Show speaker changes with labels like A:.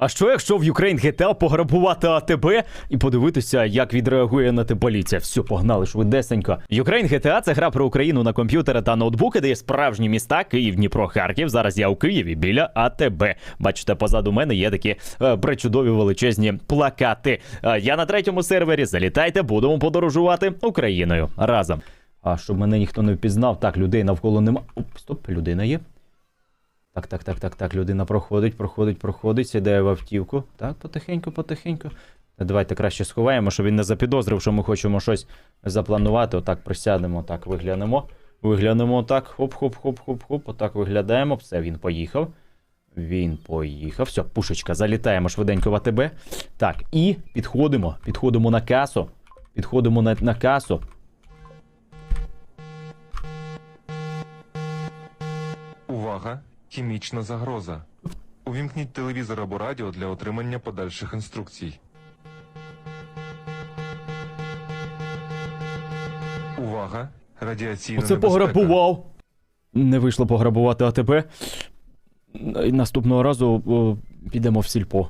A: А що якщо в Ukraine GTA пограбувати АТБ і подивитися, як відреагує на те поліція? Все, погнали швидесенько. Ukraine GTA – це гра про Україну на комп'ютери та ноутбуки, де є справжні міста Київ, Дніпро, Харків. Зараз я у Києві біля АТБ. Бачите, позаду мене є такі е, причудові величезні плакати. Е, я на третьому сервері. Залітайте, будемо подорожувати Україною разом. А щоб мене ніхто не впізнав, так людей навколо нема. Оп, стоп, людина є. Так, так, так, так, так. Людина проходить, проходить, проходить, сідає в автівку. Так, потихеньку, потихеньку. Давайте краще сховаємо, щоб він не запідозрив, що ми хочемо щось запланувати. Отак присядемо, так виглянемо. Виглянемо так. Хоп-хоп-хоп-хоп-хоп. Отак виглядаємо. Все, він поїхав. Він поїхав. Все, пушечка, залітаємо швиденько в АТБ. Так, і підходимо. Підходимо на касу. Підходимо на, на касу.
B: Увага! Хімічна загроза. Увімкніть телевізор або радіо для отримання подальших інструкцій. Увага! Радіаційна
A: Оце
B: небезпека.
A: пограбував. Не вийшло пограбувати АТБ. Наступного разу о, підемо в сільпо.